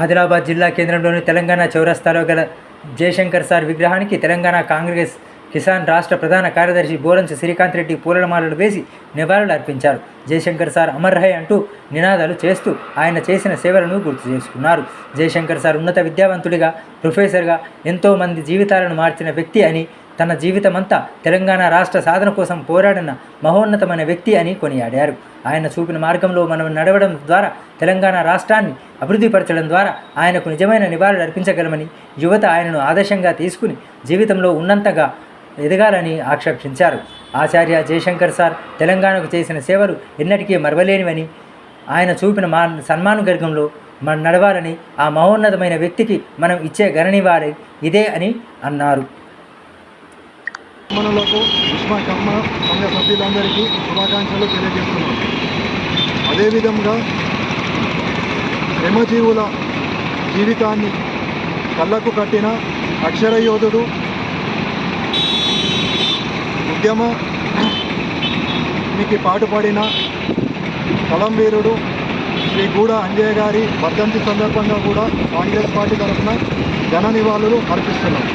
ఆదిలాబాద్ జిల్లా కేంద్రంలోని తెలంగాణ చౌరస్తాలో గల జయశంకర్ సార్ విగ్రహానికి తెలంగాణ కాంగ్రెస్ కిసాన్ రాష్ట్ర ప్రధాన కార్యదర్శి బోరంచ శ్రీకాంత్ రెడ్డి పూలమాలలు వేసి నివాళులు అర్పించారు. జయశంకర్ సార్ అమర్ అంటూ నినాదాలు చేస్తూ ఆయన చేసిన సేవలను గుర్తు చేసుకున్నారు. జయశంకర్ సార్ ఉన్నత విద్యావంతుడిగా ప్రొఫెసర్గా ఎంతోమంది జీవితాలను మార్చిన వ్యక్తి అని తన జీవితమంతా తెలంగాణ రాష్ట్ర సాధన కోసం పోరాడిన మహోన్నతమైన వ్యక్తి అని కొనియాడారు. ఆయన చూపిన మార్గంలో మనం నడవడం ద్వారా తెలంగాణ రాష్ట్రాన్ని అభివృద్ధిపరచడం ద్వారా ఆయనకు నిజమైన నివాళులు అర్పించగలమని యువత ఆయనను ఆదర్శంగా తీసుకుని జీవితంలో ఉన్నంతగా ఎదగాలని ఆక్షేపించారు. ఆచార్య జయశంకర్ సార్ తెలంగాణకు చేసిన సేవలు ఎన్నటికీ మరవలేనివని ఆయన చూపిన మా సన్మాన గర్గంలో మనం నడవాలని ఆ మహోన్నతమైన వ్యక్తికి మనం ఇచ్చే గణనివారి ఇదే అని అన్నారు. మనలకు ఉస్మా కమ్మ సంఘ సభ్యులందరికీ శుభాకాంక్షలు తెలియజేస్తున్నాను. అదేవిధంగా శ్రమజీవుల జీవితాన్ని కళ్ళకు కట్టిన అక్షర యోధుడు ఉద్యమానికి పాటుపడిన కలంవీరుడు శ్రీ గూడ అంజయ్య గారి వర్ధంతి సందర్భంగా కూడా కాంగ్రెస్ పార్టీ తరఫున ఘన నివాళులు అర్పిస్తున్నాం.